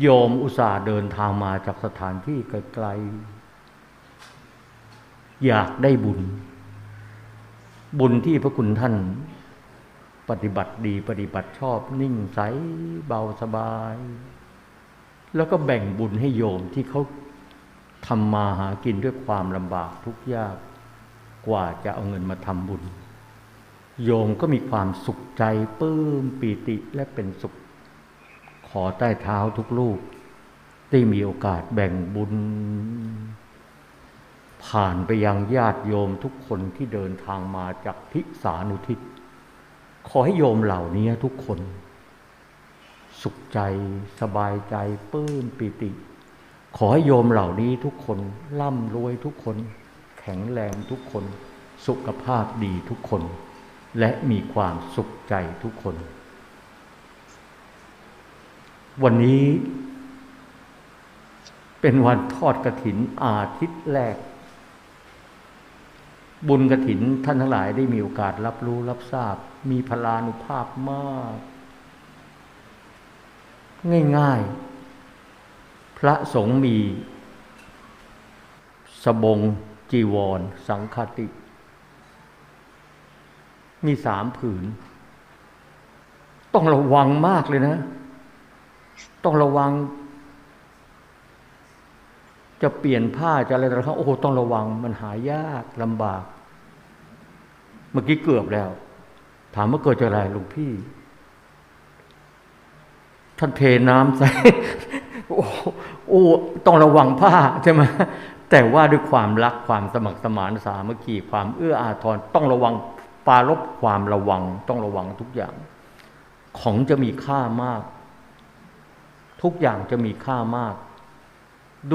โยมอุตส่าห์เดินทางมาจากสถานที่ไกลๆ อยากได้บุญ บุญที่พระคุณท่าน ปฏิบัติดีปฏิบัติชอบนิ่งใสเบาสบาย แล้วก็แบ่งบุญให้โยมที่เขาทำมาหากินด้วยความลำบากทุกยากกว่าจะเอาเงินมาทำบุญ โยมก็มีความสุขใจปลื้มปีติและเป็นสุข อใต้เท้าทุกลูกได้มีโอกาสแบ่งบุญ ผ่านไปยังญาติโยมทุกคนที่เดินทางมาจากทิสานุทิศ ขอให้โยมเหล่านี้ทุกคน สุขใจสบายใจปื้มปิติ ขอให้โยมเหล่านี้ทุกคน ร่ำรวยทุกคน แข็งแรงทุกคน สุขภาพดีทุกคน และมีความสุขใจทุกคน วันนี้ เป็นวันทอดกระถินอาทิตย์แรก บุญกระถินท่านทั้งหลายได้มีโอกาสรับรู้รับทราบ มีพลานุภาพมาก ง่ายๆ พระสงฆ์มี สบง จีวร สังฆติ มีสามผืน ต้องระวังมากเลยนะ ต้องระวัง จะเปลี่ยนผ้าจะอะไรต่างๆโอ้โหต้องระวัง มันหายากลำบาก เมื่อกี้เกือบแล้ว ถามว่าเกิดจากอะไรหลวงพี่ ท่านเทน้ำใส่โอ้โอ้ต้องระวังผ้าใช่ไหมแต่ว่าด้วยความรักความสมัครสมานสามัคคีความเอื้ออาทรต้องระวังปารบความระวัง ต้องระวังทุกอย่าง ของจะมีค่ามาก ทุกอย่างจะมีค่ามาก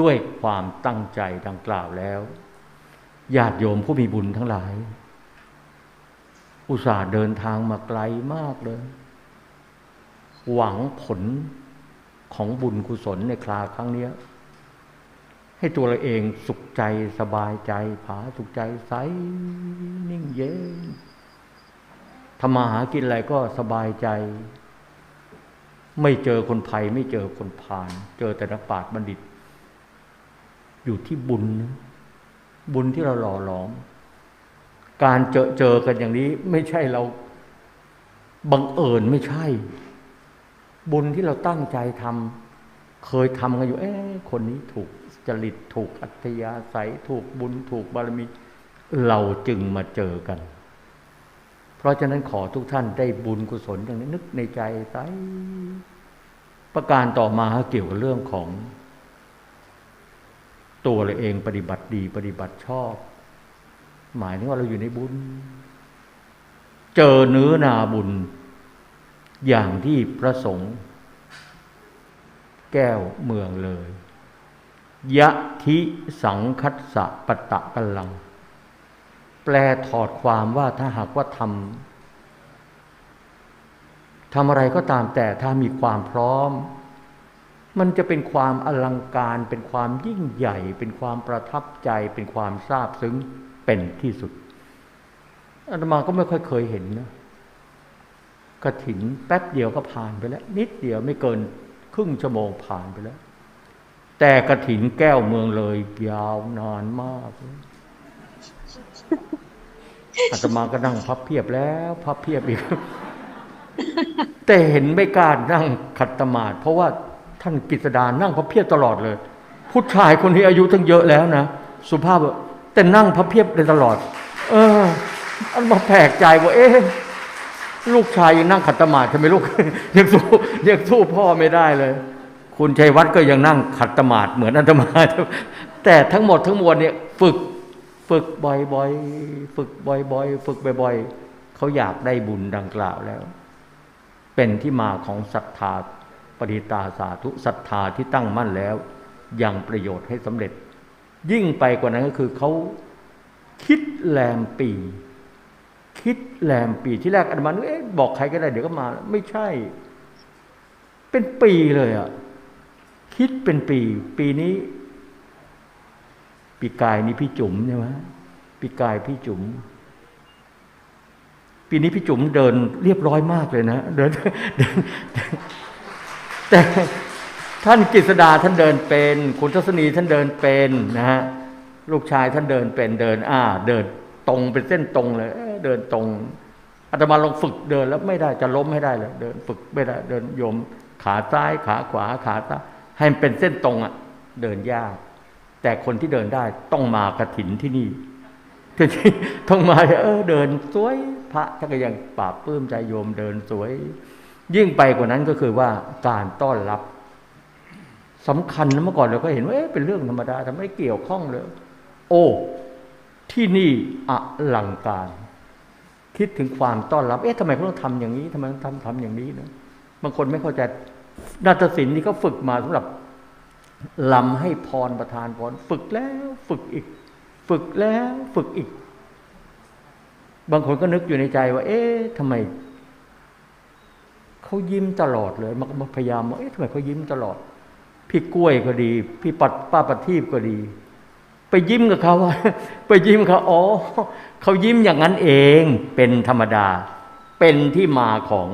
ด้วยความตั้งใจดังกล่าวแล้วญาติโยมผู้มีบุญทั้งหลาย อุตส่าห์เดินทางมาไกลมากเลย หวังผลของบุญกุศลในคราครั้งนี้ให้ตัวเราเองสุขใจสบายใจ ผาสุขใจใสนิ่งเย็นทำมาหากินอะไรก็สบายใจ ไม่เจอคนภัย ไม่เจอคนพาลเจอแต่นักปราชญ์บัณฑิต อยู่ที่บุญ บุญที่เราหล่อหลอม การเจอเจอกันอย่างนี้ ไม่ใช่เราบังเอิญไม่ใช่ บุญที่เราตั้งใจทำเคยทำกันอยู่ เอ๊ะคนนี้ถูกจริตถูกอัธยาศัยถูกบุญถูกบารมี เราจึงมาเจอกัน เพราะฉะนั้นขอทุกท่านได้บุญกุศลอย่างนี้นึกในใจใสประการต่อมาเกี่ยวกับเรื่องของ ตัวเราเองปฏิบัติดีปฏิบัติชอบ หมายถึงว่าเราอยู่ในบุญ เจอเนื้อนาบุญ อย่างที่พระสงฆ์แก้วเมืองเลย ยะทิสังคัสสะปะตะกัลลัง แปลถอดความว่าถ้าหากว่าทำทำอะไรก็ตามแต่ถ้ามีความพร้อม มันจะเป็นความอลังการ เป็นความยิ่งใหญ่ เป็นความประทับใจ เป็นความซาบซึ้งเป็นที่สุดอาตมาก็ไม่ค่อยเคยเห็นนะกระถินแป๊บเดียวก็ผ่านไปแล้ว นิดเดียวไม่เกินครึ่งชั่วโมงผ่านไปแล้ว แต่กระถินแก้วเมืองเลยยาวนานมาก อาตมาก็นั่งพับเพียบแล้วพับเพียบอีก แต่เห็นไม่กล้านั่งขัดสมาธิเพราะว่าท่านกิษดานั่งพับเพียบตลอดเลย ผู้ชายคนนี้อายุตั้งเยอะแล้วนะสุภาพแต่นั่งพับเพียบเลยตลอด เอออันมาแปลกใจว่า เอ๊ะลูกชายยังนั่งขัดสมาธิทำไมลูกยังสู้ยังสู้พ่อไม่ได้เลย คุณชัยวัฒน์ก็ยังนั่งขัดสมาธิเหมือนอาตมาแต่ทั้งหมดทั้งมวลเนี่ยฝึก ฝึกบ่อยๆ ฝึกบ่อยๆ ฝึกบ่อยๆ เขาอยากได้บุญดังกล่าวแล้ว เป็นที่มาของศรัทธาปริตาสาธุศรัทธาที่ตั้งมั่นแล้วยังประโยชน์ให้สำเร็จ ยิ่งไปกว่านั้นก็คือเขาคิดแรมปี คิดแรมปีที่แรกอาตมาเอ๊ะบอกใครก็ได้เดี๋ยวก็มา ไม่ใช่ เป็นปีเลยอะคิดเป็นปี ปีนี้ ปีกายนี้พี่จุ๋มใช่ไหมปีกายพี่จุ๋มปีนี้พี่จุ๋มเดินเรียบร้อยมากเลยนะเดินเดินแต่ท่านกฤษดาท่านเดินเป็น คุณทัศนีท่านเดินเป็นนะฮะลูกชายท่านเดินเป็นเดิน อ่า เดินตรงเป็นเส้นตรงเลยเดินตรงอาตมาลองฝึกเดินแล้วไม่ได้จะล้มให้ได้เลยเดินฝึกไม่ได้ เดินโยม ขาซ้ายขาขวาขาซ้ายให้มันเป็นเส้นตรงอะ เดินยาก แต่คนที่เดินได้ต้องมากระถินที่นี่ที่ต้องมาเออเดินสวยพระท่านก็ยังปราบปลื้มใจโยมเดินสวย ยิ่งไปกว่านั้นก็คือว่าการต้อนรับสำคัญนะเมื่อก่อนเราก็เห็นว่าเอ๊ะเป็นเรื่องธรรมดาทำไมเกี่ยวข้องเลย โอ้ที่นี่อลังการ คิดถึงความต้อนรับ เอ๊ะทำไมเขาต้องทำอย่างนี้ทำไมต้องทำทำอย่างนี้นะบางคนไม่เข้าใจนาฏศิลป์นี่เขาฝึกมาสำหรับ ลำให้พรประทานพรฝึกแล้วฝึกอีก ฝึกแล้วฝึกอีก บางคนก็นึกอยู่ในใจว่า เอ๊ะทำไมเขายิ้มตลอดเลยมันพยายามว่าเอ๊ะทำไมเขายิ้มตลอด พี่กล้วยก็ดี พี่ปัดป้าปทีบก็ดี ไปยิ้มกับเขาว่าไปยิ้มเขาอ๋อเขายิ้มอย่างนั้นเอง เป็นธรรมดา เป็นที่มาของ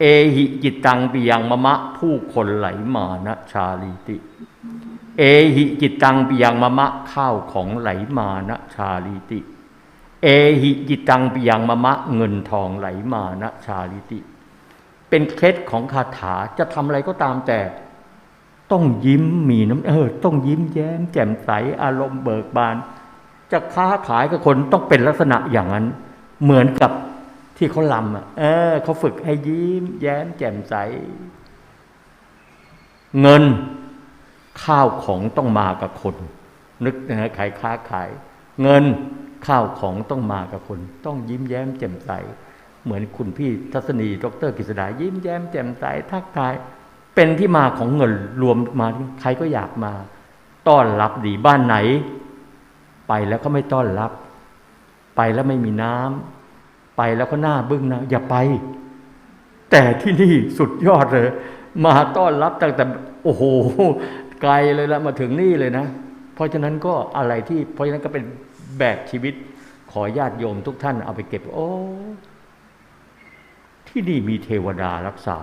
เอหิจิตตังปิยังมะมะ ผู้คนไหลมานะชาลีติ เอหิจิตตังปิยังมะมะข้าวของไหลมานะชาลีติ เอหิจิตตังปิยังมะมะ เงินทองไหลมานะชาลีติ เป็นเคล็ดของคาถาจะทำอะไรก็ตามแต่ ต้องยิ้มมีน้ำเออต้องยิ้มแย้ม แจ่มใสอารมณ์เบิกบาน จะค้าขายกับคนต้องเป็นลักษณะอย่างนั้น เหมือนกับ ที่เขาลำอะเออเขาฝึกให้ยิ้ม แย้มแจ่มใส เงินข้าวของต้องมากับคน นึกนะขายค้าขาย เงินข้าวของต้องมากับคน ต้องยิ้มแย้มแจ่มใส เหมือนคุณพี่ทัศนี ดรกฤษดายิ้มแย้มแจ่มใสทักทาย เป็นที่มาของเงินรวมมาใครก็อยากมา ต้อนรับดีบ้านไหน ไปแล้วก็ไม่ต้อนรับ ไปแล้วไม่มีน้ำ ไปแล้วก็หน้าบึ้งนะอย่าไป แต่ที่นี่สุดยอดเลย มาต้อนรับตั้งแต่ โอ้โห ไกลเลยละมาถึงนี่เลยนะ เพราะฉะนั้นก็อะไรที่ เพราะฉะนั้นก็เป็นแบบชีวิตขอญาติโยมทุกท่านเอาไปเก็บ โอ้ ที่นี่มีเทวดารักษา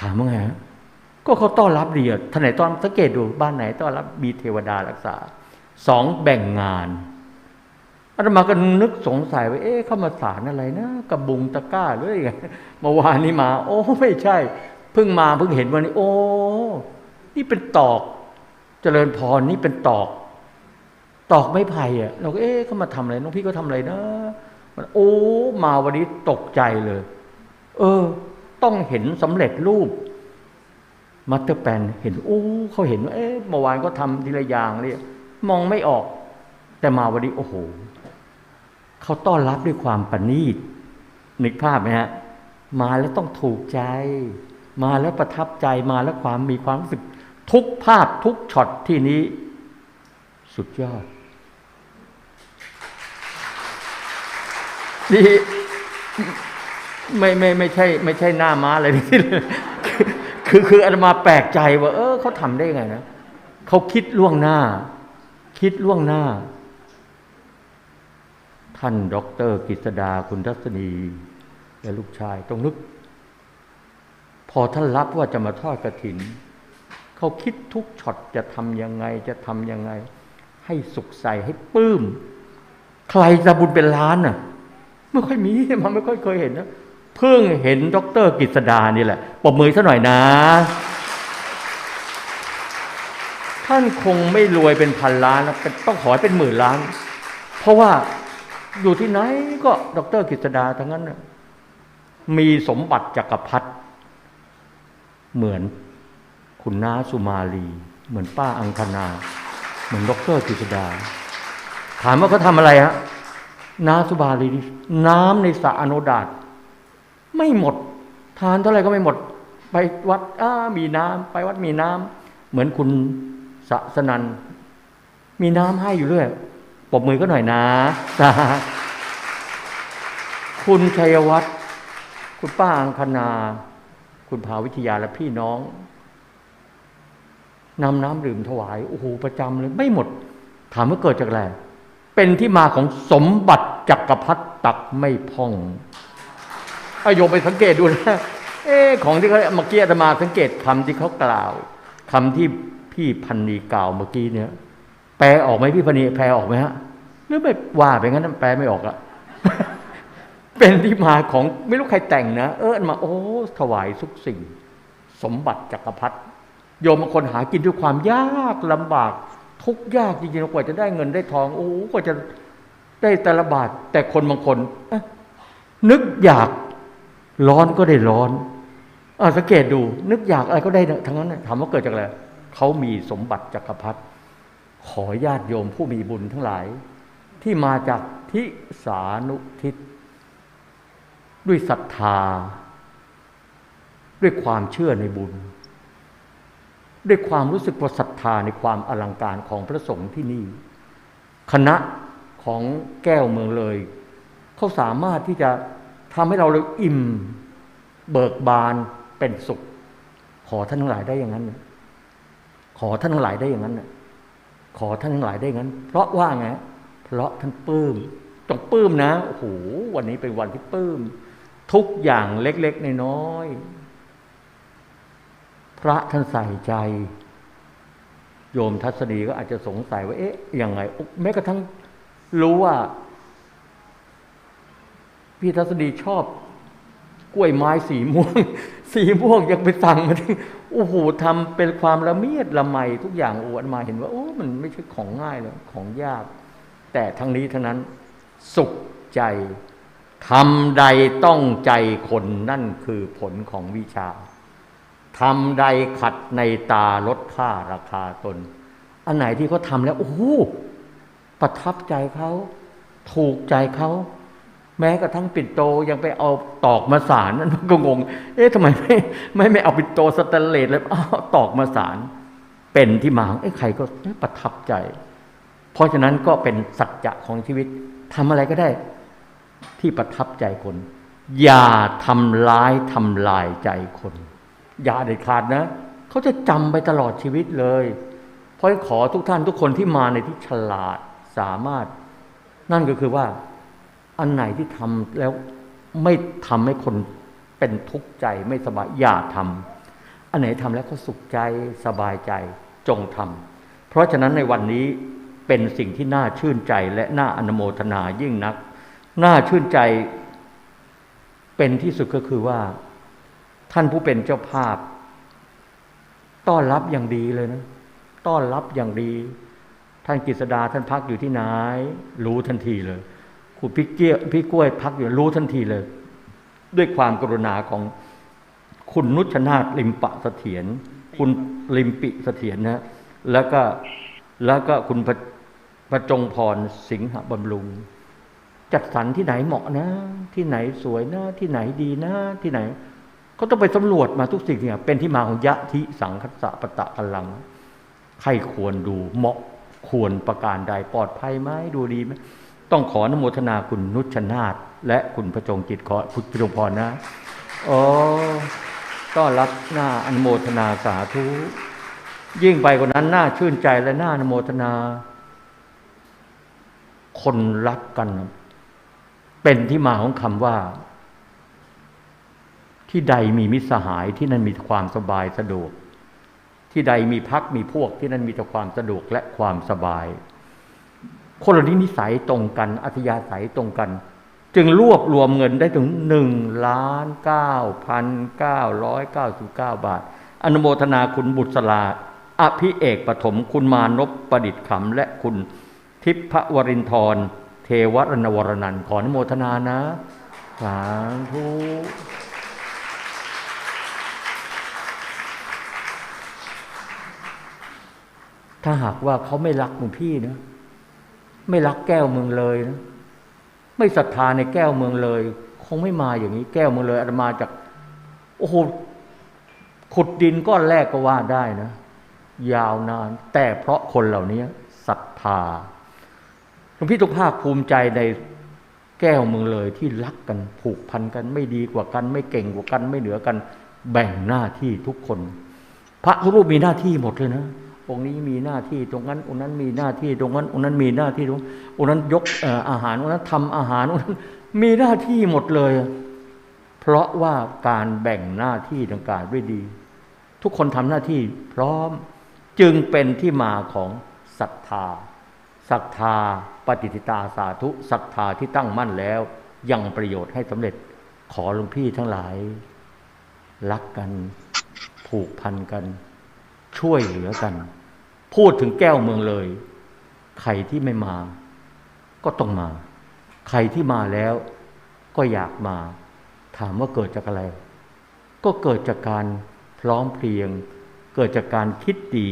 ถามว่าไงฮะก็เขาต้อนรับดีอะท่านไหนต้อนสังเกตดูบ้านไหนต้อนรับมีเทวดารักษาสองแบ่งงาน อาตมาก็นึกสงสัยว่าเอ๊ะเข้ามาสารอะไรนะกระบุงตะกร้าหรือไงเมื่อวานนี้มา โอ้ไม่ใช่ เพิ่งมาเพิ่งเห็นวันนี้ โอ้ นี่เป็นตอก เจริญพรนี่เป็นตอก ตอกไม้ไผ่อะเราก็เอ๊ะเขามาทำอะไรน้องพี่ก็ทำอะไรนะมันโอ้ มาวันนี้ตกใจเลย เออ ต้องเห็นสำเร็จรูปมัตเตอร์แปนเห็นโอ้เขาเห็นว่าเอ๊ะเมื่อวานก็ทำทีละอย่างเลยมองไม่ออก แต่มาวันนี้โอ้โห เขาต้อนรับด้วยความประณีตนึกภาพไหมฮะ มาแล้วต้องถูกใจ มาแล้วประทับใจมาแล้วความมีความรู้สึก ทุกภาพทุกช็อตที่นี้ สุดยอดนี่ไม่ไม่ไม่ใช่ ไม่ใช่หน้าม้าอะไรนี่เลยคือคืออาตมาแปลกใจว่า เออเขาทำได้ไงนะเขาคิดล่วงหน้า คิดล่วงหน้า ท่านด็อกเตอร์กฤษดาคุณทัศนีและลูกชายต้องนึก พอท่านรับว่าจะมาทอดกระถิน เขาคิดทุกช็อตจะทำยังไงจะทำยังไง ให้สุขใสให้ปื้ม ใครจะบุญเป็นล้านน่ะไม่ค่อยมีมันไม่ค่อยเคยเห็นนะเพิ่งเห็นด็อกเตอร์กฤษดานี่แหละปรบมือซะหน่อยนะ ท่านคงไม่รวยเป็นพันล้านนะเป็นต้องขอให้เป็นหมื่นล้าน เพราะว่า อยู่ที่ไหนก็ด็อกเตอร์กฤษดาทั้งนั้นมีสมบัติจักรพรรดิเหมือนคุณน้าสุมาลี เหมือนป้าอังคณา เหมือนด็อกเตอร์กฤษดา ถามว่าเขาทำอะไรฮะน้าสุบาลี น้ำในสระอโนดาตไม่หมด ทานเท่าไหร่ก็ไม่หมด ไปวัดอ้ามีน้ำไปวัดมีน้ำเหมือนคุณสะสนันมีน้ำให้อยู่เรื่อย ปบมือก็หน่อยนะสาคุณชัยวัฒน์คุณป้าอังคณา คุณภาวิทยาและพี่น้องนำน้ำดื่มถวาย โอ้โห ประจำเลย ไม่หมด ถามว่าเกิดจากอะไร เป็นที่มาของสมบัติจักรพรรดิตักไม่พองอาโยมไปสังเกตดูนะ เอ๊ของที่เขาเมื่อกี้อาตมาสังเกตคำที่เขากล่าวคำที่พี่พันนีกล่าวเมื่อกี้เนี่ย แปลออกไหมพี่พนีแปลออกไหมฮะหรือไม่ว่าไปงั้นแปลไม่ออกอะเป็นที่มาของไม่รู้ใครแต่งนะเออมา โอ้ถวายทุกสิ่ง สมบัติจักรพรรดิโยมบางคนหากินด้วยความยากลำบาก ทุกยากจริงๆกว่าจะได้เงินได้ทอง โอ้กว่าจะได้แต่ละบาท แต่คนบางคนนึกอยากร้อนก็ได้ร้อนอสังเกตดู นึกอยากอะไรก็ได้ทั้งนั้นถามว่าเกิดจากอะไรเขามีสมบัติจักรพรรดิ ขอญาติโยมผู้มีบุญทั้งหลาย ที่มาจากทิสานุทิศ ด้วยศรัทธา ด้วยความเชื่อในบุญ ด้วยความรู้สึกว่าศรัทธาในความอลังการของพระสงฆ์ที่นี่ คณะของแก้วเมืองเลย เขาสามารถที่จะทำให้เราเลยอิ่ม เบิกบานเป็นสุข ขอท่านทั้งหลายได้อย่างนั้น ขอท่านทั้งหลายได้อย่างนั้นนะ ขอท่านทั้งหลายได้งั้น เพราะว่าไงเพราะท่านปื้มต้องปื้มนะโอ้โหวันนี้เป็นวันที่ปื้ม ทุกอย่างเล็กๆน้อยๆพระท่านใส่ใจ โยมทัศนีก็อาจจะสงสัยว่า เอ๊ะยังไงแม้กระทั่งรู้ว่า พี่ทัศนีชอบกล้วยไม้สีม่วง สีม่วงยังไปสั่งมาที่โอ้โหทำเป็นความละเมียดละไมทุกอย่างอ้อันมาเห็นว่าโอ้มันไม่ใช่ของง่ายเลยของยาก แต่ทั้งนี้ทั้งนั้น สุขใจทำใดต้องใจคนนั่นคือผลของวิชาทำใดขัดในตาลดค่าราคาตน อันไหนที่เขาทำแล้ว โอ้โหประทับใจเขา ถูกใจเขา แม้กระทั่งปิ่นโตยังไปเอาตอกมาสารนั่นก็งง เอ๊ะทำไมไม่ไม่ไม่เอาปิ่นโตสแตนเลสเลยเอาตอกมาสารเป็นที่มาของเอ้ใครก็ประทับใจ เพราะฉะนั้นก็เป็นสัจจะของชีวิตทำอะไรก็ได้ ที่ประทับใจคน อย่าทำร้ายทำลายใจคน อย่าเด็ดขาดนะเขาจะจำไปตลอดชีวิตเลย เพราะขอทุกท่านทุกคนที่มาในที่ฉลาดสามารถ นั่นก็คือว่า อันไหนที่ทำแล้วไม่ทำให้คนเป็นทุกข์ใจไม่สบายอย่าทำอันไหนทำแล้วเขาสุขใจสบายใจจงทำเพราะฉะนั้นในวันนี้เป็นสิ่งที่น่าชื่นใจและน่าอนุโมทนายิ่งนัก น่าชื่นใจเป็นที่สุดก็คือว่า ท่านผู้เป็นเจ้าภาพ ต้อนรับอย่างดีเลยนะ ต้อนรับอย่างดี ท่านกฤษดาท่านพักอยู่ที่ไหนรู้ทันทีเลย คุณพี่เกี้ยพี่กล้วยพักอยู่รู้ทันทีเลย ด้วยความกรุณาของคุณนุชนาถลิมปะเสถียรคุณลิมปิเสถียรนะแล้วก็แล้วก็คุณประจงพรสิงหบำรุง จัดสรรที่ไหนเหมาะนะ ที่ไหนสวยนะ ที่ไหนดีนะ ที่ไหน ก็ต้องไปสำรวจมาทุกสิ่งเนี่ยเป็นที่มาของยะทิสังคัสสะปะตะกลังใครควรดูเหมาะควรประการใดปลอดภัยไหมดูดีไหม ต้องขออนโมทนาคุณนุชนาธและคุณพระจงจิตขอพุทธพรนะโอ้ต้อนรับหน้าอนุโมทนาสาธุ ยิ่งไปกว่านั้นหน่าชื่นใจและหน่าอนุโมทนา คนรักกัน เป็นที่มาของคำว่า ที่ใดมีมิตรสหายที่นั่นมีความสบายสะดวก ที่ใดมีพักมีพวกที่นั่นมีแต่ความสะดวกและความสบาย คนเหล่านี้นิสัยตรงกัน อัธยาศัยตรงกัน จึงรวบรวมเงินได้ถึงหนึ่งล้านเก้าพันเก้าร้อยเก้าสิบเก้าบาท อนุโมทนาคุณบุตรลา อภิเอกปฐมคุณมานพประดิษฐ์ขำและคุณทิพวรินทร เทวรณวรนันขออนุโมทนานะสาธุถ้าหากว่าเขาไม่รักหลวงพี่นะ ไม่รักแก้วเมืองเลยนะไม่ศรัทธาในแก้วเมืองเลย คงไม่มาอย่างนี้ แก้วเมืองเลยอาตมาจาก โอ้โหขุดดินก้อนแรกก็ว่าได้นะ ยาวนาน แต่เพราะคนเหล่านี้ศรัทธาหลวงพี่ทุกภาคภูมิใจในแก้วเมืองเลยที่รักกันผูกพันกัน ไม่ดีกว่ากัน ไม่เก่งกว่ากัน ไม่เหนือกัน แบ่งหน้าที่ทุกคน พระทุกรูปมีหน้าที่หมดเลยนะ องค์นี้มีหน้าที่ตรงนั้นองค์นั้นมีหน้าที่ตรงนั้นองค์นั้นมีหน้าที่ตรงองค์นั้นยกอาหารองค์นั้นทำอาหารองค์นั้นมีหน้าที่หมดเลย เพราะว่าการแบ่งหน้าที่ต่างๆด้วยดี ทุกคนทำหน้าที่พร้อมจึงเป็นที่มาของศรัทธาศรัทธาปฏิทิตาสาธุศรัทธาที่ตั้งมั่นแล้ว ยังประโยชน์ให้สำเร็จขอหลวงพี่ทั้งหลาย รักกันผูกพันกัน ช่วยเหลือกัน พูดถึงแก้วเมืองเลย ใครที่ไม่มา ก็ต้องมา ใครที่มาแล้วก็อยากมา ถามว่าเกิดจากอะไร ก็เกิดจากการพร้อมเพรียง เกิดจากการคิดดี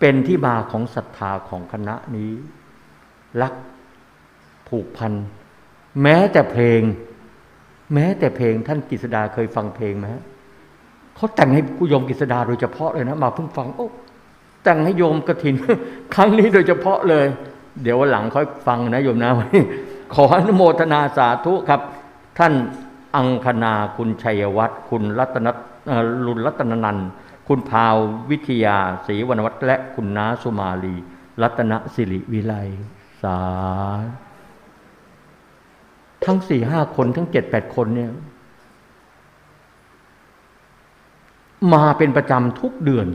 เป็นที่มาของศรัทธาของคณะนี้ รักผูกพัน แม้แต่เพลง แม้แต่เพลงท่านกฤษดาเคยฟังเพลงไหมฮะเขาแต่งให้กุยมกฤษดาโดยเฉพาะเลยนะ มาเพิ่งฟังโอ้ แต่งให้โยมกระถิน ครั้งนี้โดยเฉพาะเลย เดี๋ยววันหลังค่อยฟังนะโยมนะขออนุโมทนาสาธุครับ ท่านอังคณาคุณชัยวัฒน์คุณรัตนเอ่อลุนรัตนนันท์คุณพาววิทยาศรีวรรณวัฒน์และคุณน้าสุมาลี รัตนสิริวิไลสาทั้งสี่ห้าคนทั้งเจ็ดแปดคนเนี่ย มาเป็นประจำทุกเดือน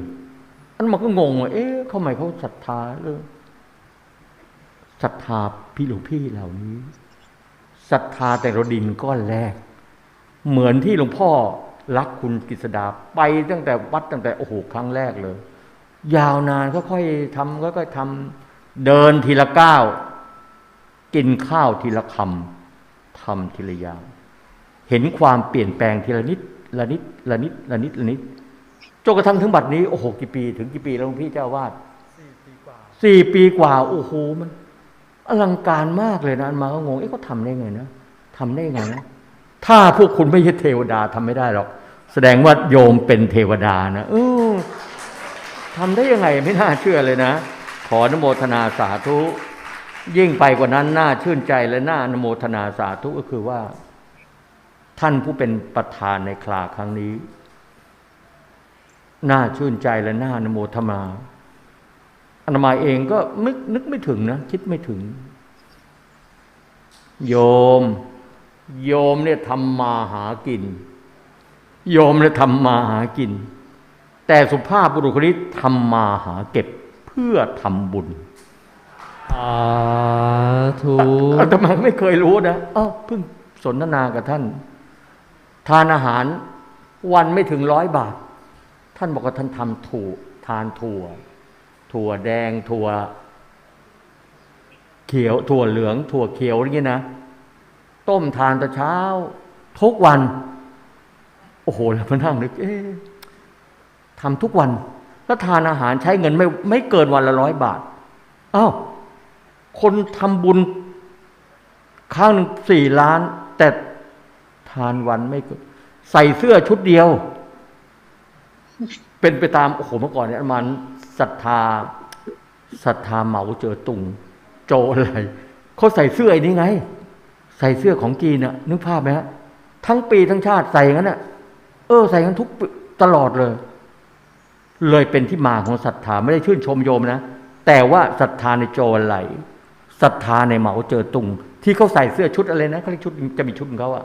อันมันก็งงว่าเอ๊ะทำไมเขาศรัทธาเรื่องศรัทธาพี่หลวงพี่เหล่านี้ศรัทธาแต่รดินก้อนแรก เหมือนที่หลวงพ่อรักคุณกฤษดาไปตั้งแต่วัดตั้งแต่โอ้โหครั้งแรกเลย ยาวนานค่อยๆทำค่อยๆทำเดินทีละก้าวกินข้าวทีละคำทำทีละอย่างเห็นความเปลี่ยนแปลงทีละนิดละนิดละนิดละนิดละนิด จนกระทั่งถึงบัดนี้โอ้โหกี่ปีถึงกี่ปีแล้วหลวงพี่เจ้าวาดสี่ปีกว่าสี่ปีกว่า โอ้โหมัน อลังการมากเลยนะอันมาก็งงเอ๊ะเขาทำได้ไงนะทำได้ไงนะถ้าพวกคุณไม่ใช่เทวดาทำไม่ได้หรอกแสดงว่าโยมเป็นเทวดานะเออทำได้ยังไงไม่น่าเชื่อเลยนะ ขออนุโมทนาสาธุ ยิ่งไปกว่านั้นน่าชื่นใจและน่าอนุโมทนาสาธุก็คือว่า ท่านผู้เป็นประธานในคลาครั้งนี้ น่าชื่นใจและน่าอนุโมทนาอาตมาเองก็นึกนึกไม่ถึงนะ คิดไม่ถึง โยม โยมเนี่ยทำมาหากิน โยมเนี่ยทำมาหากิน แต่สุภาพบุรุษคนนี้ทำมาหาเก็บเพื่อทำบุญสาธุอาตมาไม่เคยรู้นะเอ้าเพิ่งสนทนากับท่าน ทานอาหารวันไม่ถึงร้อยบาท ท่านบอกว่าท่านทำถั่วทานถั่ว ถั่วแดง ถั่ว เขียว ถั่วเหลือง ถั่วเขียวอย่างนี้นะ ต้มทานแต่เช้า ทุกวัน โอ้โหแล้วมานั่งนึก เอ๊ะทำทุกวัน แล้วทานอาหารใช้เงินไม่ไม่เกินวันละร้อยบาทอ้าวคนทำบุญข้างหนึ่งสี่ล้าน แต่ทานวันไม่เกินใส่เสื้อชุดเดียว เป็นไปตามโอ้โหเมื่อก่อนเนี่ยมันศรัทธาศรัทธาเหมาเจอตุงโจอะไรเขาใส่เสื้อไอ้นี่ไง ใส่เสื้อของจีนอะนึกภาพไหมฮะทั้งปีทั้งชาติใส่งั้นอะเออ ใส่กันทุกตลอดเลย เลยเป็นที่มาของศรัทธาไม่ได้ชื่นชมโยมนะแต่ว่าศรัทธาในโจอะไรศรัทธาในเหมาเจอตุงที่เขาใส่เสื้อชุดอะไรนะเขาเรียกชุดจะมีชุดของเขาอะ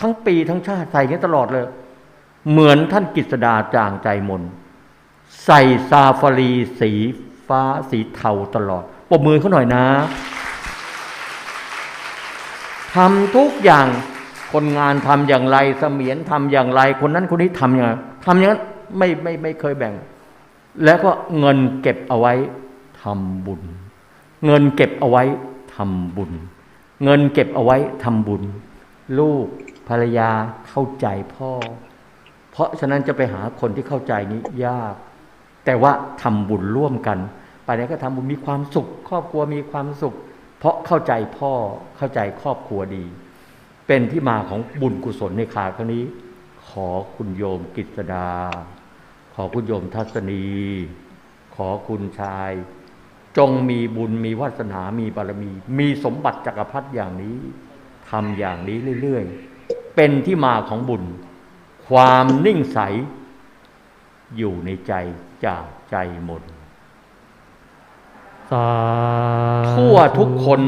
ทั้งปีทั้งชาติใส่อย่างนี้ตลอดเลย เหมือนท่านกิษดาจางใจมน ใส่ซาฟารีสีฟ้าสีเทาตลอดปรบมือเขาหน่อยนะทำทุกอย่างคนงานทำอย่างไรเสมียนทำอย่างไร คนนั้นคนนี้ทำอย่างไรทำอย่างนั้นไม่ไม่ไม่เคยแบ่ง แล้วก็เงินเก็บเอาไว้ทำบุญ เงินเก็บเอาไว้ทำบุญ เงินเก็บเอาไว้ทำบุญ ลูกภรรยาเข้าใจพ่อ เพราะฉะนั้นจะไปหาคนที่เข้าใจนี้ยาก แต่ว่าทำบุญร่วมกัน ไปไหนก็ทำบุญมีความสุข ครอบครัวมีความสุข เพราะเข้าใจพ่อเข้าใจครอบครัวดี เป็นที่มาของบุญกุศลในคาครั้งนี้ ขอคุณโยมกิษดา ขอคุณโยมทัศนี ขอคุณชาย จงมีบุญมีวาสนามีบารมี มีสมบัติจักรพรรดิอย่างนี้ทำอย่างนี้เรื่อย ๆ เป็นที่มาของบุญ ความนิ่งใส อยู่ในใจจากใจหมดสาธุทั่วทุกคน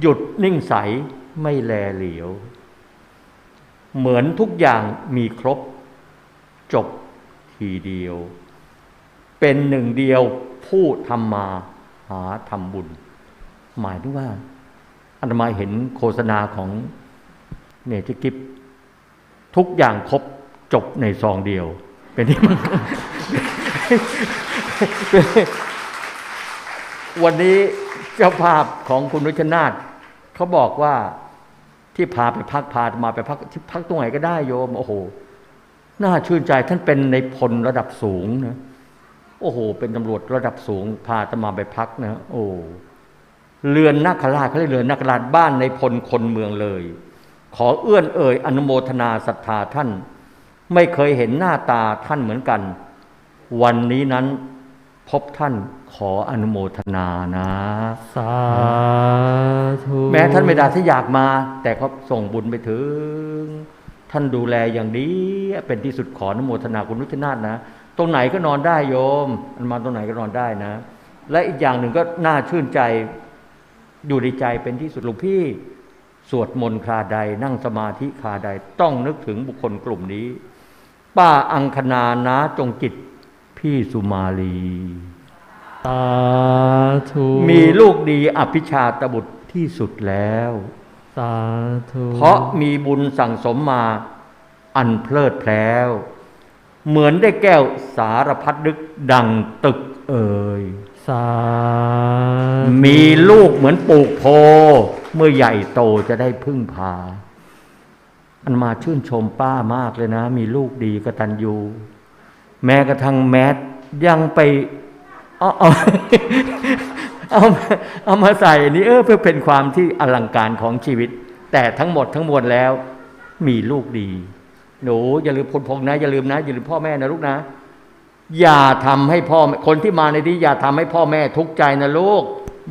หยุดนิ่งใสไม่แลเหลียว เหมือนทุกอย่างมีครบ จบททีเดียว เป็นหนึ่งเดียวผู้ทำมาหาทำบุญ หมายถึงว่าอาตมาเห็นโฆษณาของเนติกิฟทุกอย่างครบ จบในซองเดียว เป็นที่วันนี้เจ้าภาพของคุณนุชนาธเขาบอกว่าที่พาไปพักพามาไปพักที่พักตรงไหนก็ได้โยม โอ้โหน่าชื่นใจท่านเป็นในพลระดับสูงนะโอ้โห เป็นตำรวจระดับสูง พาตมาไปพักนะโอ้เรือนนาคราชเขาเรียกเรือนนาคราชบ้านในพลคนเมืองเลย ขอเอื้อนเอ่ยอนุโมทนาศรัทธาท่าน ไม่เคยเห็นหน้าตาท่านเหมือนกัน วันนี้นั้นพบท่านขออนุโมทนานะ สาธุ แม้ท่านไม่ได้ที่อยากมา แต่เขาส่งบุญไปถึง ท่านดูแลอย่างดีเป็นที่สุดขออนุโมทนาคุณนุชนาธนะ ตรงไหนก็นอนได้โยมมันมาตรงไหนก็นอนได้นะ และอีกอย่างหนึ่งก็น่าชื่นใจ อยู่ในใจเป็นที่สุดหลวงพี่ สวดมนต์คราใด นั่งสมาธิคราใด ต้องนึกถึงบุคคลกลุ่มนี้ ป้าอังคณานะจงจิต พี่สุมาลี สาธุมีลูกดีอภิชาตบุตรที่สุดแล้ว สาธุเพราะมีบุญสั่งสมมาอันเพลิดเพล้ว เหมือนได้แก้วสารพัดดึกดังตึกเอ่ยสาธุมีลูกเหมือนปลูกโพ เมื่อใหญ่โตจะได้พึ่งพา อันมาชื่นชมป้ามากเลยนะ มีลูกดีกตัญญูแม้กระทั่งแมสยังไปเอาเอาเอาเอามาใส่นนี้เออเพื่อเป็นความที่อลังการของชีวิต แต่ทั้งหมดทั้งมวลแล้ว มีลูกดี หนูอย่าลืมพลพงนะ อย่าลืมนะอย่าลืมพ่อแม่นะลูกนะ อย่าทำให้พ่อคนที่มาในที่อย่าทำให้พ่อแม่ทุกข์ใจนะลูก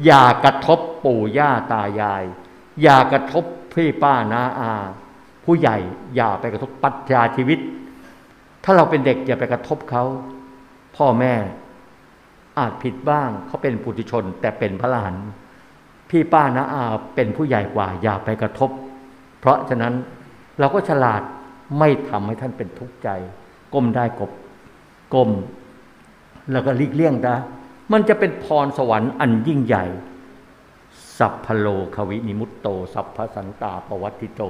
อย่ากระทบปู่ย่าตายาย อย่ากระทบพี่ป้านาอา ผู้ใหญ่อย่าไปกระทบปรัชญาชีวิต ถ้าเราเป็นเด็กอย่าไปกระทบเขาพ่อแม่อาจผิดบ้างเขาเป็นปุถุชน แต่เป็นพระอรหันพี่ป้านาอาเป็นผู้ใหญ่กว่า อย่าไปกระทบ เพราะฉะนั้นเราก็ฉลาดไม่ทำให้ท่านเป็นทุกข์ใจ ก้มได้กบก้ม แล้วก็ลีกเลี่ยงนะมันจะเป็นพรสวรรค์อันยิ่งใหญ่ สัพพโลควินิมุตโต สัพพสันตาปวัตติโต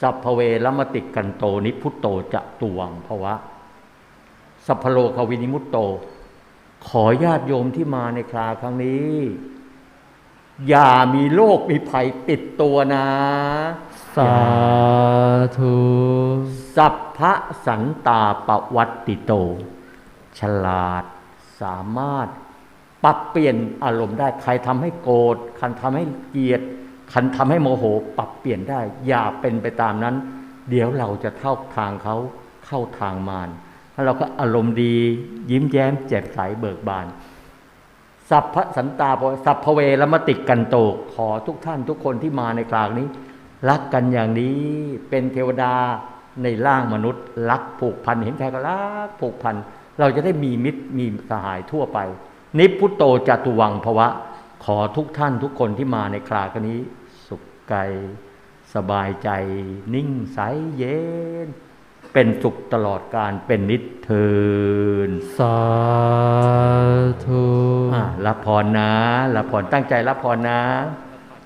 สัพพเวรมติกันโตนิพุตโตจะตวังภวะ สัพพโลควินิมุตโต ขอญาติโยมที่มาในคราครั้งนี้ อย่ามีโรคมีภัยติดตัวนะ สาธุ สัพพะสันตาปวัตติโต ฉลาดสามารถปรับเปลี่ยนอารมณ์ได้ใครทำให้โกรธใครทำให้เกลียดใครทำให้โมโหปรับเปลี่ยนได้ อย่าเป็นไปตามนั้น เดี๋ยวเราจะเข้าทางเขาเข้าทางมารถ้าเราก็อารมณ์ดียิ้มแย้มแจ่มใสเบิกบานสัพพสันตาสัพพเวรมติกันโตขอทุกท่านทุกคนที่มาในกลางนี้ รักกันอย่างนี้เป็นเทวดาในร่างมนุษย์ รักผูกพันเห็นใครก็รักผูกพันเราจะได้มีมิตรมีสหายทั่วไป นิพพุตโตจตุวังภวะ ขอทุกท่านทุกคนที่มาในครากันนี้ สุขใจสบายใจ นิ่งใสเย็น เป็นสุขตลอดการเป็นนิจเทินสาธุอะรับพรนะรับพรตั้งใจรับพรนะส